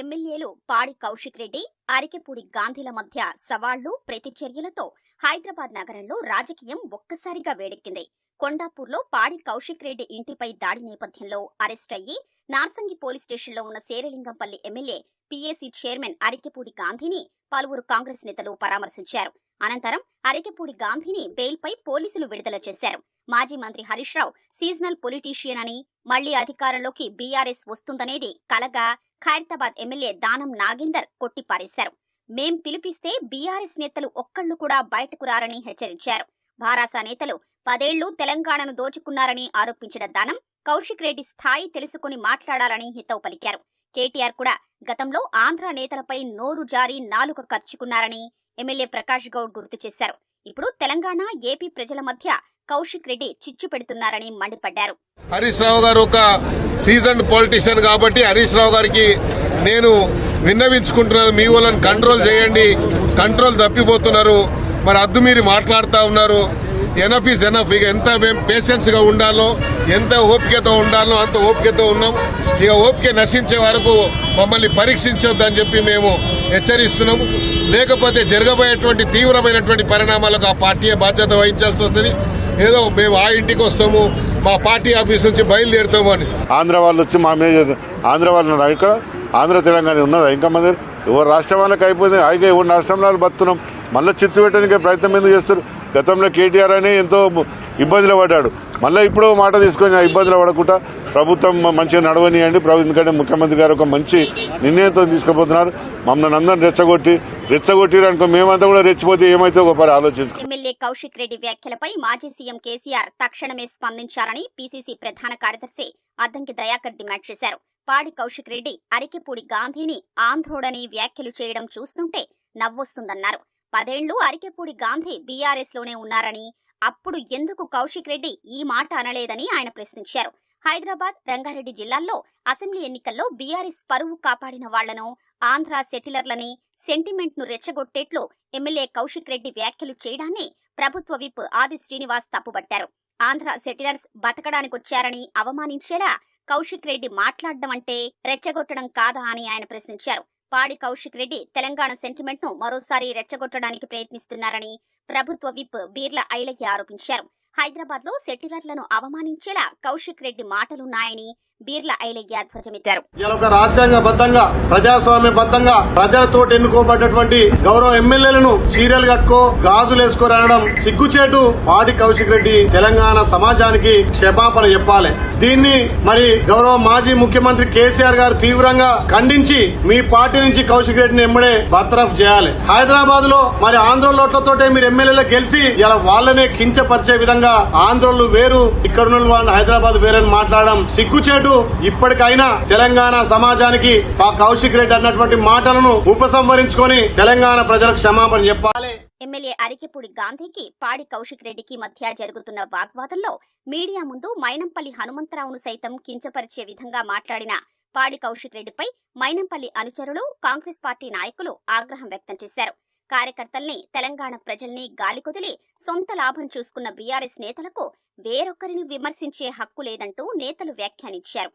ఎమ్మెల్యేలు పాడి కౌశిక్ రెడ్డి అరికెపూడి గాంధీల మధ్య సవాళ్ళు ప్రతిచర్యలతో హైదరాబాద్ నగరంలో రాజకీయం ఒక్కసారిగా వేడెక్కింది. కొండాపూర్లో పాడి కౌశిక్ రెడ్డి ఇంటిపై దాడి నేపథ్యంలో అరెస్ట్ అయ్యి నార్సంగి పోలీస్ స్టేషన్లో ఉన్న Serilingampally MLA PAC chairman Arikepudi గాంధీని పలువురు కాంగ్రెస్ నేతలు పరామర్శించారు. అనంతరం అరకెపూడి గాంధీని బెయిల్పై పోలీసులు విడుదల చేశారు. మాజీ మంత్రి హరీష్ రావు సీజనల్ పొలిటీషియన్ అని మళ్ళీ అధికారంలోకి బీఆర్ఎస్ వస్తుందనేది కలగా ఖైరతాబాద్ ఎమ్మెల్యే దానం నాగేందర్ కొట్టిపారేశారు. మేం పిలిపిస్తే బీఆర్ఎస్ నేతలు ఒక్కళ్ళు కూడా బయటకు రారని హెచ్చరించారు. భారాసా నేతలు పదేళ్ళు తెలంగాణను దోచుకున్నారని ఆరోపించిన దానం కౌశిక్ రెడ్డి స్థాయి తెలుసుకుని మాట్లాడాలని హితవు పలికారు. కేటీఆర్ కూడా గతంలో ఆంధ్ర నేతలపై నోరు జారి నాలుక ఖర్చుకున్నారని ఎమ్మెల్యే ప్రకాష్ గౌడ్ గుర్తు చేశారు. ఇప్పుడు తెలంగాణ ఏపీ ప్రజల మధ్య కౌశిక్ రెడ్డి చిచ్చు పెడుతున్నారని మండిపడ్డారు. హరీష్ రావు గారు ఒక సీజన్ పొలిటీషియన్ కాబట్టి హరీష్ రావు గారికి నేను విన్నవించుకుంటున్నాను. మీ వాళ్ళని కంట్రోల్ చేయండి. కంట్రోల్ తప్పిపోతున్నారు. మరి అద్దు మీరు మాట్లాడుతూ ఉన్నారు. Enough is enough. ఇక ఎంత మేము పేషెన్స్గా ఉండాలో ఎంత ఓపికతో ఉండాలో అంత ఓపికతో ఉన్నాం. ఇక ఓపిక నశించే వరకు మమ్మల్ని పరీక్షించొద్దని చెప్పి మేము హెచ్చరిస్తున్నాము లేకపోతే జరగబోయేటువంటి తీవ్రమైనటువంటి పరిణామాలకు ఆ పార్టీయే బాధ్యత వహించాల్సి వస్తుంది. ఏదో మేము ఆ ఇంటికి వస్తాము మా పార్టీ ఆఫీస్ నుంచి బయలుదేరుతాము అని. ఆంధ్ర వాళ్ళు వచ్చి మా మీద ఆంధ్ర వాళ్ళు ఉన్నారు ఇక్కడ. ఆంధ్ర తెలంగాణ ఉన్నదా? ఇంకా మంది? ఎవరు రాష్ట్రం వాళ్ళకి అయిపోయింది అయితే ఎవరు రాష్ట్రంలో వాళ్ళు బతున్నాం మళ్ళీ చిచ్చు పెట్టడానికి ప్రయత్నం ఎందుకు చేస్తారు? గతంలో కేటీఆర్ అని ఎంతో ఇబ్బందులు పడ్డాడు. మళ్ళీ ఇప్పుడు మాట తీసుకొని ఇబ్బందులు పడకుండా ప్రభుత్వం మంచిగా నడవనియండి. ప్రభుత్వం ఎందుకంటే ముఖ్యమంత్రి గారు ఒక మంచి నిర్ణయంతో తీసుకుపోతున్నారు. మమ్మల్ని అందరిని రెచ్చగొట్టి రెచ్చగొట్టిరు అనుకో మేమంతా కూడా రెచ్చిపోతే ఏమైతే ఒకసారి ఆలోచించుకో. ఎమ్మెల్యే కౌశిక్ రెడ్డి వ్యాఖ్యలపై మాజీ సీఎం కేసీఆర్ తక్షణమే స్పందించారని పీసీసీ ప్రధాన కార్యదర్శి అద్దంకి దయాకర్ డిమాండ్ చేశారు. పాడి కౌశిక్ రెడ్డి అరికెపూడి గాంధీని ఆంధ్రోడని వ్యాఖ్యలు చేయడం చూస్తుంటే నవ్వొస్తుందన్నారు. పదేళ్ళు అరికెపూడి గాంధీ బీఆర్ఎస్లోనే ఉన్నారని అప్పుడు ఎందుకు కౌశిక్ రెడ్డి ఈ మాట అనలేదని ఆయన ప్రశ్నించారు. హైదరాబాద్ రంగారెడ్డి జిల్లాల్లో అసెంబ్లీ ఎన్నికల్లో బీఆర్ఎస్ పరువు కాపాడిన వాళ్ళను ఆంధ్ర సెటిలర్లని సెంటిమెంట్ను రెచ్చగొట్టేట్లు ఎమ్మెల్యే కౌశిక్ రెడ్డి వ్యాఖ్యలు చేయడాన్ని ప్రభుత్వ విప్ ఆది శ్రీనివాస్ తప్పుబట్టారు. ఆంధ్ర సెటిలర్స్ బతకడానికొచ్చారని అవమానించేలా కౌశిక్ రెడ్డి మాట్లాడడం అంటే రెచ్చగొట్టడం కాదా అని ఆయన ప్రశ్నించారు. పాడి కౌశిక్ రెడ్డి తెలంగాణ సెంటిమెంట్ను మరోసారి రెచ్చగొట్టడానికి ప్రయత్నిస్తున్నారని ప్రభుత్వ విప్ బీర్ల ఐలయ్య ఆరోపించారు. హైదరాబాద్లో సెటిలర్లను అవమానించేలా కౌశిక్ రెడ్డి మాటలున్నాయని బీర్ల ఐలయ్య ధ్వజమెత్తారు. ఒక రాజ్యాంగబద్ధంగా ప్రజాస్వామ్యబద్ధంగా ప్రజలతో ఎన్నుకోబడ్డటువంటి గౌరవ ఎమ్మెల్యేలను చీరలు కట్టుకో గాజులు వేసుకోరు సిగ్గుచేటు. పాడి కౌశిక్ రెడ్డి తెలంగాణ సమాజానికి క్షమాపణ చెప్పాలి. దీన్ని మరి గౌరవ మాజీ ముఖ్యమంత్రి కేసీఆర్ గారు తీవ్రంగా ఖండించి మీ పార్టీ నుంచి కౌశిక్ రెడ్డిని ఎమ్మడే బర్తరఫ్ చేయాలి. హైదరాబాద్లో మరి ఆంధ్ర మీరు ఎమ్మెల్యేలు గెలిచి ఇలా వాళ్ళనే కించపరిచే విధంగా ఆంధ్రోళ్ళు వేరు ఇక్కడ ఉన్న వాళ్ళు హైదరాబాద్ వేరని మాట్లాడడం సిగ్గుచేటు. ఇప్పటికైనా తెలంగాణ సమాజానికి ఆ కౌశిక్ రెడ్డి అన్నటువంటి మాటలను ఉపసంహరించుకొని తెలంగాణ ప్రజలకు క్షమాపణ చెప్పాలి. ఎమ్మెల్యే అరికెపూడి గాంధీకి పాడి కౌశిక్ రెడ్డికి మధ్య జరుగుతున్న వాగ్వాదంలో మీడియా ముందు మైనంపల్లి హనుమంతరావును సైతం కించపరిచే విధంగా మాట్లాడిన పాడి కౌశిక్ రెడ్డిపై మైనంపల్లి అనుచరులు కాంగ్రెస్ పార్టీ నాయకులు ఆగ్రహం వ్యక్తం చేశారు. కార్యకర్తల్ని తెలంగాణ ప్రజల్ని గాలికొదిలి సొంత లాభం చూసుకున్న బీఆర్ఎస్ నేతలకు వేరొకరిని విమర్శించే హక్కు లేదంటూ నేతలు వ్యాఖ్యానించారు.